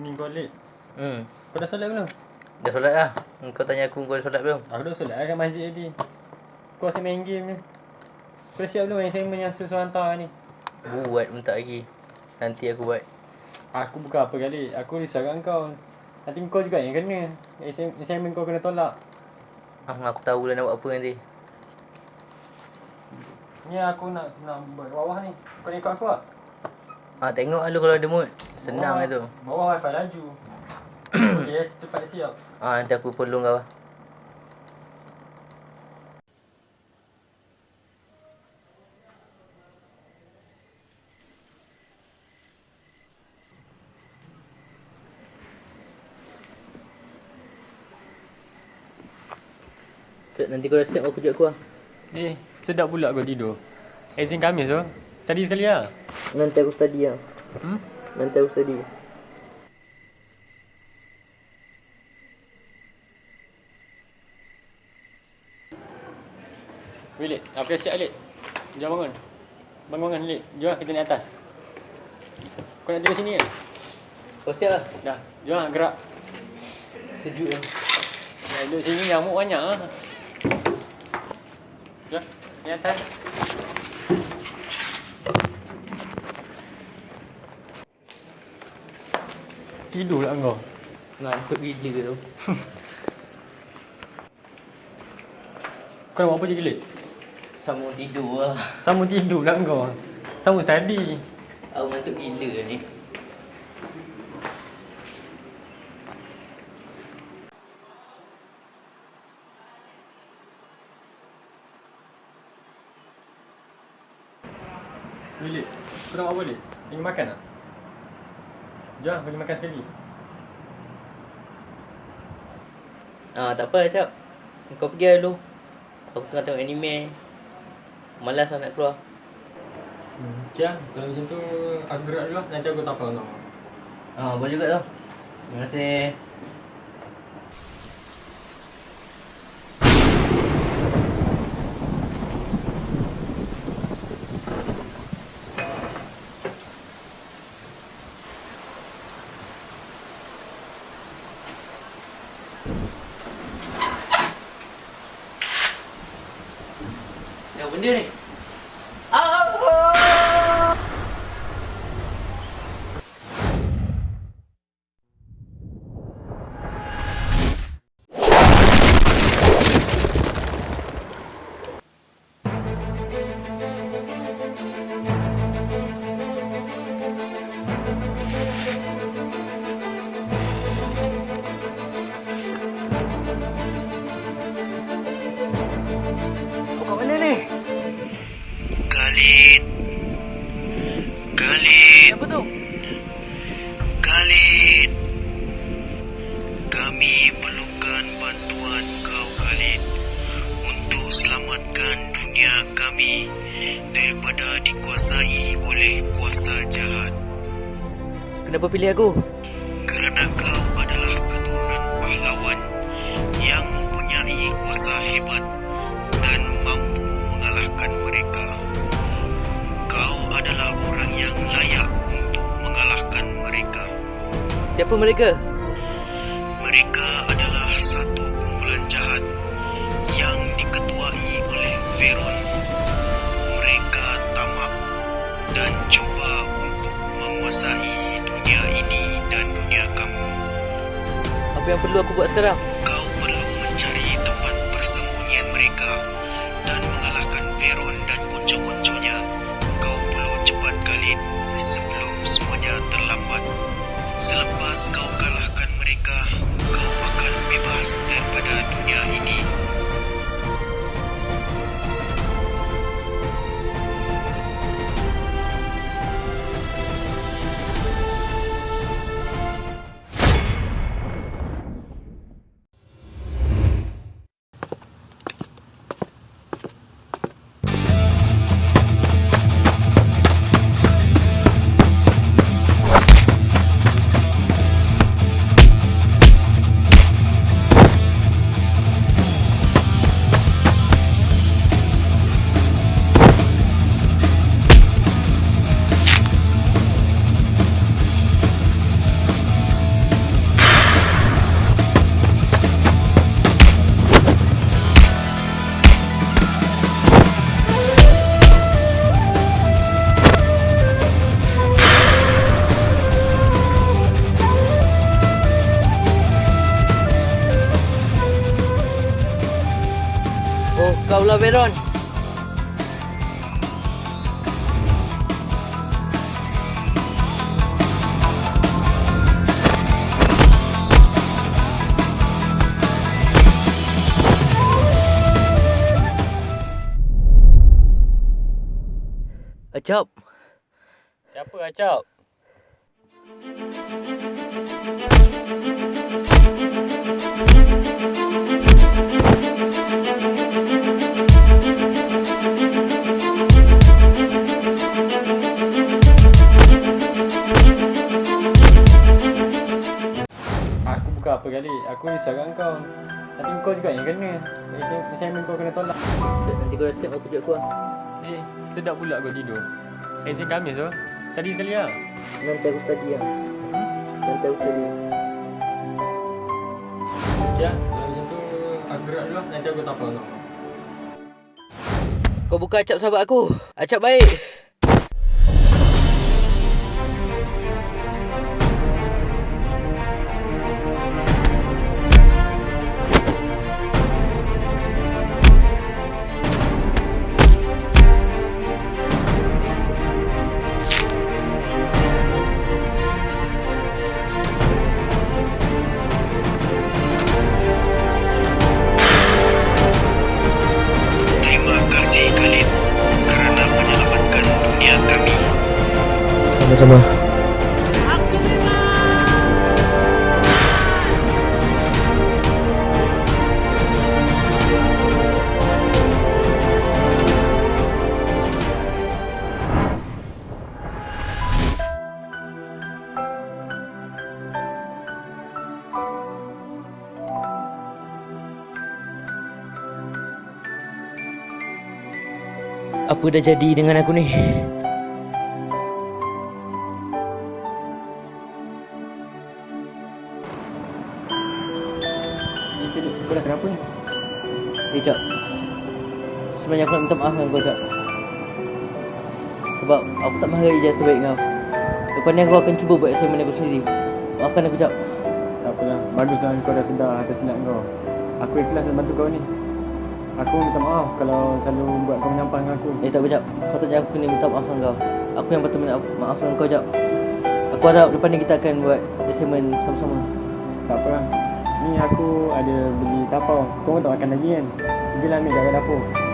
Ni late. Hmm. Kau dah solat belum? Dah solat dah. Kau tanya aku kau dah solat belum? Aku dah solat kat masjid tadi. Kau asyik main game ni. Kau siap belum assignment yang sesuai hantar ni? Buat pun tak lagi. Nanti aku buat. Aku bukan apa kali. Aku risau kat kau. Nanti kau juga yang kena. Assign- Assignment kau kena tolak. Ah, aku tahu lah nak buat apa nanti. Ni aku nak nak buat bawah ni. Kau ikut aku tak? Ah, tengok lah kalau ada mood. Senang Bawah- lah tu. Bawah wifi laju. Boleh cepat siap. Ah, nanti aku follow kau. Nanti kau dah siap kau kejut aku lah. Eh, sedap pula kau tidur. Exam Khamis tu. Study sekali lah. Nanti aku study lah. Hmm? Nanti aku study. Wait, Lid. Apa siap, Lid? Jom bangun. Bangun, bangun, Lid. Jom kita naik atas. Kau nak tidur sini ke? Kau siap lah. Dah. Jom gerak. Sejuk lah. Dah duduk sini, nyamuk banyak lah. Jom, naik atas. Tidur lah kau. Ngantuk gila tu. Kau nak buat apa je, Lid? Sambung tidur lah. Sama tidur lah kau. Sama study. Aku ngantuk gila ni. Lid. Kau nak buat apa, Lid? Ingin makan tak? Jom, pergi makan sekali. Ah, tak apa, Cap. Kau pergi lah dulu. Aku tengah tengok anime. Malas lah nak keluar. Hmm. Okay lah, kalau macam tu aku gerak dulu lah. Nanti aku tak apa kau. Ah, boleh juga tau. Terima kasih. Apa benda pilih aku? Kerana kau adalah keturunan pahlawan Yang mempunyai kuasa hebat Dan mampu mengalahkan mereka Kau adalah orang yang layak untuk mengalahkan mereka Siapa mereka? Mereka perlu aku buat sekarang? Pulau Veron. Acap, Siapa Acap? Bukan apa kali. Aku risau kat kau. Nanti kau juga yang kena. Assign- Assignment kau kena tolak. nanti kau dah siap aku tunjuk aku lah. Eh, sedap pula kau tidur. Exam Khamis tu. Study sekali lah. Nanti aku study lah. Nanti aku study. Okay lah. Kalau macam tu, aku gerak dulu lah. Nanti aku tapau kau. Kau bukan Acap sahabat aku. Acap baik. Sama-sama. Apa dah jadi dengan aku ni? Dia. Kau dah kenapa ni? Eh, Cak. Sebenarnya aku nak minta maaf dengan kau, Cak. Sebab aku tak menghargai ijazah sebaik kau. Lepas ni aku akan cuba buat assignment aku sendiri. Maafkan aku, Cak. Tak apalah. Baguslah kau dah sedar atas silap kau. Aku ikhlas nak bantu kau ni. Aku minta maaf kalau selalu buat kau menyampah dengan aku. Eh, tak apa, Cak. Patutnya aku kena minta maaf dengan kau. Aku yang patut minta maaf dengan kau, Cak. Aku harap lepas ni kita akan buat assignment sama-sama. Tak apalah. Ni aku ada beli tapau. Kau pun tak makan lagi kan? Pergilah ambil kat dapur.